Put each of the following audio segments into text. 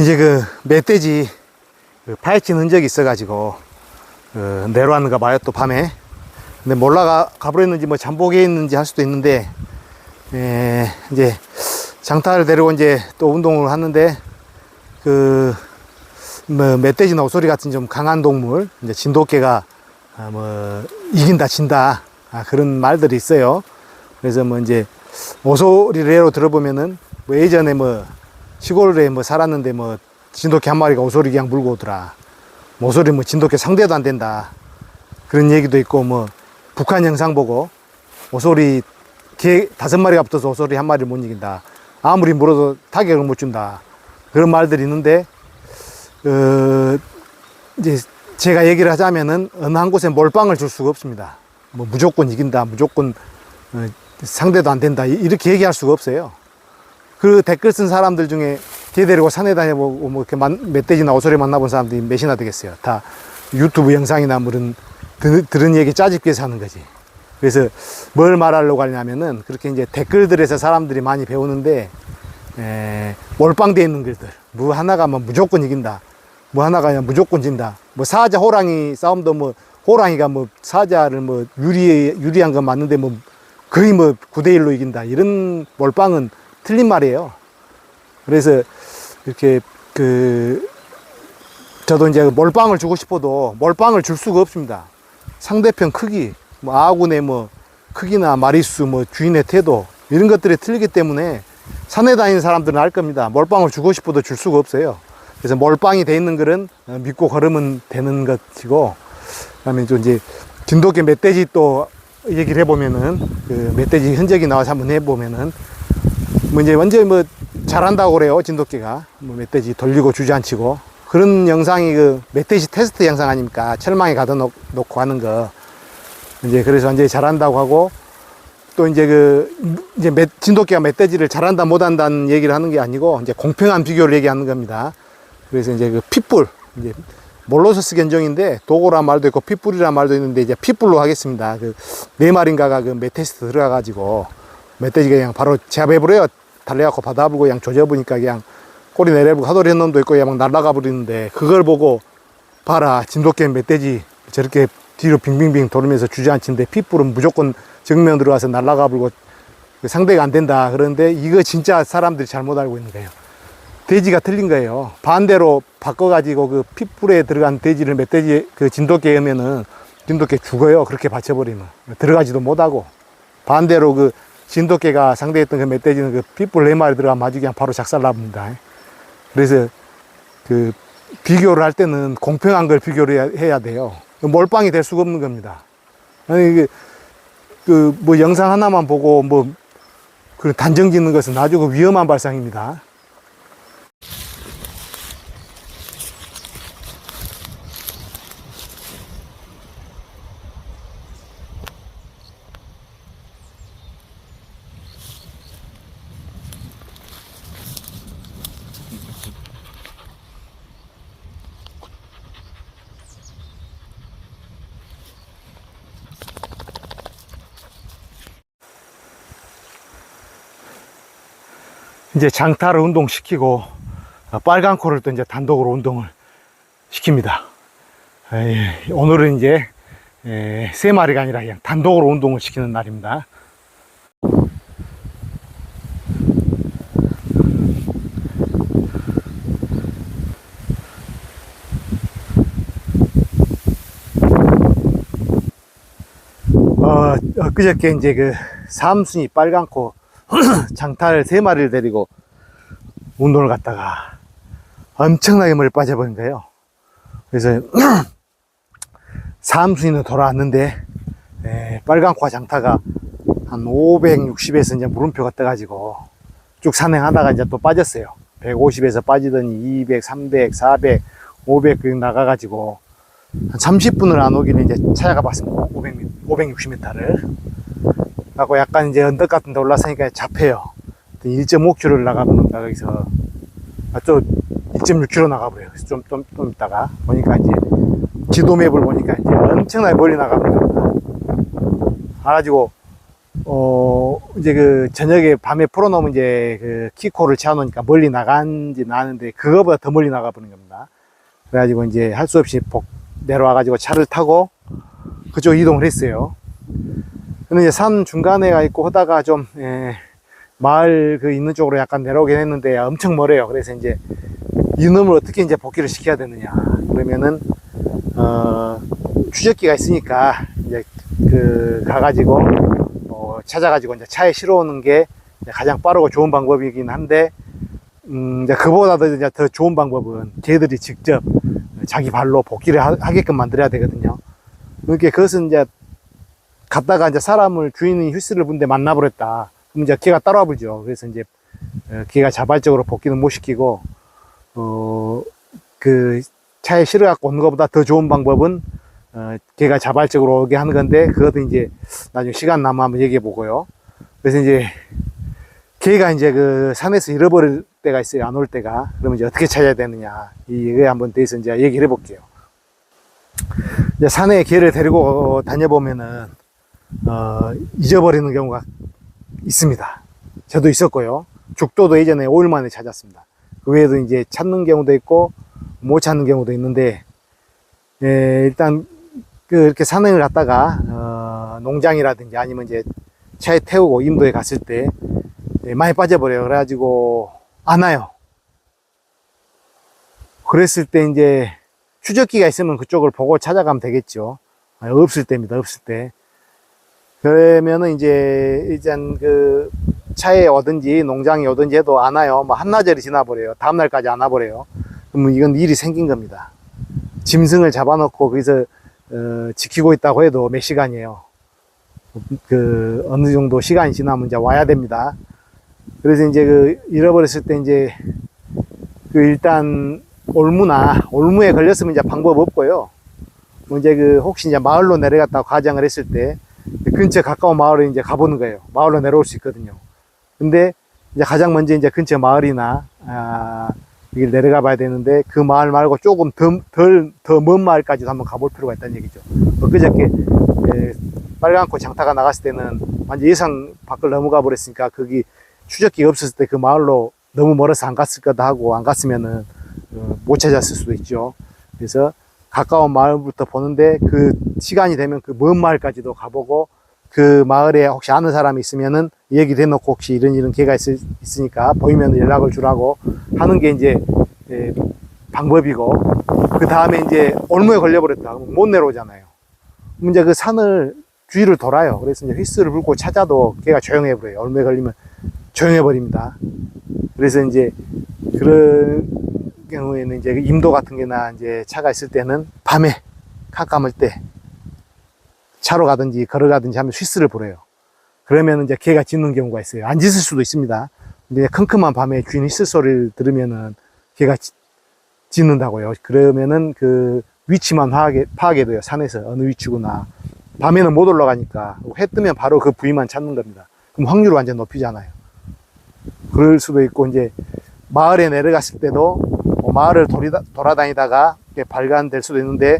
이제 그 멧돼지 그 파헤친 흔적이 있어가지고 그 내려왔는가 봐요 또 밤에. 근데 몰라가 가버렸는지 뭐 잠복에 있는지 할 수도 있는데 에, 이제 장타를 데리고 이제 또 운동을 하는데 그 뭐 멧돼지나 오소리 같은 좀 강한 동물 이제 진돗개가 아, 뭐 이긴다 진다 아, 그런 말들이 있어요. 그래서 뭐 이제 오소리를 예로 들어보면은 뭐 예전에 뭐 시골에 뭐 살았는데 뭐 진돗개 한 마리가 오소리 그냥 물고 오더라. 뭐 오소리 뭐 진돗개 상대도 안 된다. 그런 얘기도 있고 뭐 북한 영상 보고 오소리 개 다섯 마리가 붙어서 오소리 한 마리를 못 이긴다. 아무리 물어도 타격을 못 준다. 그런 말들이 있는데 어 이제 제가 얘기를 하자면은 어느 한 곳에 몰빵을 줄 수가 없습니다. 뭐 무조건 이긴다. 무조건 어, 상대도 안 된다. 이- 이렇게 얘기할 수가 없어요. 그 댓글 쓴 사람들 중에 개 데리고 산에 다녀보고 뭐 이렇게 만- 멧돼지나 오소리 만나본 사람들이 몇이나 되겠어요. 다 유튜브 영상이나 뭐 이런 들, 들은 얘기 짜집기해서 하는 거지. 그래서 뭘 말하려고 하냐면은 그렇게 이제 댓글들에서 사람들이 많이 배우는데 에, 몰빵돼 있는 글들. 뭐 하나가 뭐 무조건 이긴다. 뭐 하나가 그냥 무조건 진다. 뭐 사자 호랑이 싸움도 뭐 호랑이가 뭐 사자를 뭐 유리 유리한 건 맞는데 뭐 거의 뭐 9대 1로 이긴다. 이런 몰빵은 틀린 말이에요. 그래서 이렇게 그 저도 이제 몰빵을 주고 싶어도 몰빵을 줄 수가 없습니다. 상대편 크기, 뭐 아군의 뭐 크기나 마리수, 뭐 주인의 태도 이런 것들이 틀리기 때문에 산에 다니는 사람들은 알 겁니다. 몰빵을 주고 싶어도 줄 수가 없어요. 그래서 몰빵이 돼 있는 글은 어, 믿고 걸으면 되는 것이고, 그다음에 좀 이제 진돗개 멧돼지 또 얘기를 해보면은 그 멧돼지 흔적이 나와서 한번 해보면은 뭐 이제 완전 뭐 잘한다고 그래요 진돗개가. 뭐 멧돼지 돌리고 주저앉히고. 그런 영상이 그 멧돼지 테스트 영상 아닙니까? 철망에 가둬 놓- 놓고 하는 거. 이제 그래서 완전히 잘한다고 하고 또 이제 그 이제 멧, 진돗개가 멧돼지를 잘한다 못한다는 얘기를 하는 게 아니고 이제 공평한 비교를 얘기하는 겁니다. 그래서 이제 그 핏불 이제 몰로서스 견종인데 도고란 말도 있고 핏불이란 말도 있는데 이제 핏불로 하겠습니다. 그 네 마리인가가 그 멧테스트 들어가 가지고 멧돼지가 그냥 바로 제압해 버려요. 달려갖고 바다 불고 그냥 조져 보니까 그냥 꼬리 내려보고 하도리 한 놈도 있고 그냥 막 날아가 버리는데 그걸 보고 봐라 진돗개 멧돼지 저렇게 뒤로 빙빙빙 돌면서 주저앉힌데 핏불은 무조건 정면으로 와서 날아가 버리고 상대가 안 된다. 그런데 이거 진짜 사람들이 잘못 알고 있는 거예요. 돼지가 틀린 거예요. 반대로 바꿔 가지고 그 핏불에 들어간 돼지를 멧돼지 그 진돗개에 하면은 진돗개 죽어요. 그렇게 받쳐버리면. 들어가지도 못하고. 반대로 그 진돗개가 상대했던 그 멧돼지는 그 pit불 네 마리 들어가면 아주 그냥 바로 작살납니다. 그래서 그 비교를 할 때는 공평한 걸 비교를 해야, 돼요. 몰빵이 될 수가 없는 겁니다. 아니 이게 그 뭐 영상 하나만 보고 뭐 그 단정 짓는 것은 아주 그 위험한 발상입니다. 이제 장타를 운동시키고 어, 빨간 코를 또 이제 단독으로 운동을 시킵니다. 에이, 오늘은 이제 에, 세 마리가 아니라 그냥 단독으로 운동을 시키는 날입니다. 어, 엊그저께 이제 그 삼순이 빨간코 장탈 세 마리를 데리고 운동을 갔다가 엄청나게 머리 빠져버린 거예요. 그래서 삼순이는 돌아왔는데 에, 빨간코와 장타가 한 560에서 이제 물음표가 떠가지고 쭉 산행하다가 이제 또 빠졌어요. 150에서 빠지더니 200, 300, 400, 500 그렇게 나가가지고 한 30분을 안 오길래 이제 찾아가 봤습니다. 500, 560m를. 하고 약간 이제 언덕 같은 데 올라서니까 잡혀요. 1.5km를 나가면 거기서 아, 또 1.6km 나가버려요. 좀, 좀, 좀 있다가 보니까 이제 지도 맵을 보니까 이제 엄청나게 멀리 나가버립니다. 알아지고 어, 이제 그 저녁에 밤에 풀어놓으면 이제 그 키코를 채워놓으니까 멀리 나간지 나는데 그거보다 더 멀리 나가버린 겁니다. 그래가지고 이제 할 수 없이 복, 내려와가지고 차를 타고 그쪽 이동을 했어요. 근데 이제 산 중간에 가 있고 하다가 좀, 예, 마을 그 있는 쪽으로 약간 내려오긴 했는데 엄청 멀어요. 그래서 이제 이놈을 어떻게 이제 복귀를 시켜야 되느냐. 그러면은, 어, 추적기가 있으니까 이제 그 가가지고 어, 찾아가지고 이제 차에 실어오는 게 가장 빠르고 좋은 방법이긴 한데, 음, 이제 그보다도 이제 더 좋은 방법은 걔들이 직접 자기 발로 복귀를 하, 하게끔 만들어야 되거든요. 그러니까 그것은 이제 갔다가 이제 사람을 주인이 휘스를 분데 만나버렸다. 그럼 이제 걔가 따라와 보죠. 그래서 이제 어, 걔가 자발적으로 복귀는 못 시키고, 어, 그 차에 실어갖고 오는 것보다 더 좋은 방법은 어, 걔가 자발적으로 오게 하는 건데, 그것도 이제 나중에 시간 남으면 한번 얘기해 보고요. 그래서 이제 걔가 이제 그 산에서 잃어버릴 때가 있어요. 안 올 때가. 그러면 이제 어떻게 찾아야 되느냐. 이거에 한번 대해서 이제 얘기를 해볼게요. 이제 산에 개를 데리고 다녀보면은, 어, 잊어버리는 경우가 있습니다. 저도 있었고요. 죽도도 예전에 5일 만에 찾았습니다. 그 외에도 이제 찾는 경우도 있고, 못 찾는 경우도 있는데, 예, 일단, 그, 이렇게 산을 갔다가, 어, 농장이라든지 아니면 이제 차에 태우고 임도에 갔을 때, 예, 많이 빠져버려요. 그래가지고, 안 와요. 그랬을 때 이제, 추적기가 있으면 그쪽을 보고 찾아가면 되겠죠. 아, 없을 때입니다. 없을 때. 그러면은 이제, 일단 그, 차에 오든지 농장에 오든지 해도 안 와요. 뭐 한나절이 지나버려요. 다음날까지 안 와버려요. 그러면 이건 일이 생긴 겁니다. 짐승을 잡아놓고 거기서, 어, 지키고 있다고 해도 몇 시간이에요. 그, 어느 정도 시간이 지나면 이제 와야 됩니다. 그래서 이제 그, 잃어버렸을 때 이제, 그 일단, 올무나, 올무에 걸렸으면 이제 방법 없고요. 뭐 이제 그, 혹시 이제 마을로 내려갔다고 가정을 했을 때, 근처 가까운 마을에 이제 가보는 거예요. 마을로 내려올 수 있거든요. 근데 이제 가장 먼저 이제 근처 마을이나, 아, 여기를 내려가 봐야 되는데 그 마을 말고 조금 더, 덜, 더먼 마을까지도 한번 가볼 필요가 있다는 얘기죠. 엊그저께, 에, 빨간코 장타가 나갔을 때는 완전 예상 밖을 넘어가 버렸으니까 거기 추적기가 없었을 때 그 마을로 너무 멀어서 안 갔을 거다 하고 안 갔으면은 어, 못 찾았을 수도 있죠. 그래서 가까운 마을부터 보는데 그 시간이 되면 그 먼 마을까지도 가보고 그 마을에 혹시 아는 사람이 있으면은 얘기도 해놓고 혹시 이런 이런 개가 있, 으니까 보이면 연락을 주라고 하는 게 이제 예, 방법이고 그 다음에 이제 올무에 걸려버렸다 그러면 못 내려오잖아요. 이제 그 산을 주위를 돌아요. 그래서 이제 휘스를 불고 찾아도 개가 조용해 버려요. 올무에 걸리면 조용해 버립니다. 그래서 이제 그런 경우에는 이제 그 임도 같은 게나 이제 차가 있을 때는 밤에 캄캄할 때 차로 가든지 걸어가든지 하면 휘스를 불어요. 그러면 이제 개가 짖는 경우가 있어요. 안 짖을 수도 있습니다. 근데 컴컴한 밤에 주인 휘스 소리를 들으면은 개가 짖- 짖는다고요. 그러면은 그 위치만 파악해, 파악해도요. 산에서 어느 위치구나. 밤에는 못 올라가니까 해 뜨면 바로 그 부위만 찾는 겁니다. 그럼 확률을 완전 높이잖아요. 그럴 수도 있고 이제 마을에 내려갔을 때도 뭐 마을을 돌이다, 돌아다니다가 발간될 수도 있는데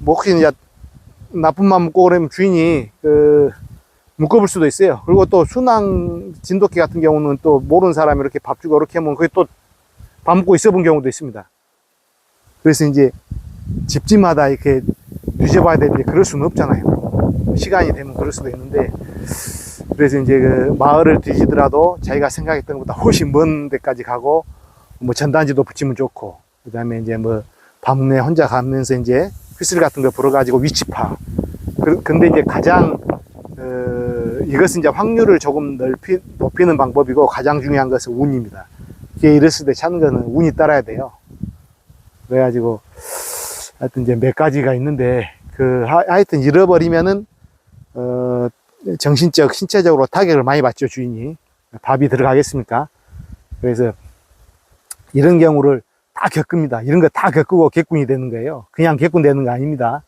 뭐 혹시 이제 나쁜 맘 먹고 그러면 주인이 그 묶어볼 수도 있어요. 그리고 또 순항 진돗개 같은 경우는 또 모르는 사람이 이렇게 밥 주고 이렇게 하면 그게 또 밥 먹고 있어 본 경우도 있습니다. 그래서 이제 집집마다 이렇게 뒤져봐야 되는데 그럴 수는 없잖아요. 시간이 되면 그럴 수도 있는데 그래서 이제 그 마을을 뒤지더라도 자기가 생각했던 것보다 훨씬 먼 데까지 가고 뭐 전단지도 붙이면 좋고 그 다음에 이제 뭐 밤에 혼자 가면서 이제 휘슬 같은 거 불어가지고 위치파 그, 근데 이제 가장 어, 이것은 이제 확률을 조금 넓히, 높이는 방법이고 가장 중요한 것은 운입니다. 이게 이랬을 때 찾는 거는 운이 따라야 돼요. 그래가지고 하여튼 이제 몇 가지가 있는데 그 하, 하여튼 잃어버리면은 어, 정신적 신체적으로 타격을 많이 받죠 주인이 밥이 들어가겠습니까? 그래서 이런 경우를 다 겪습니다. 이런 거 다 겪고 개꾼이 되는 거예요. 그냥 개꾼 되는 거 아닙니다.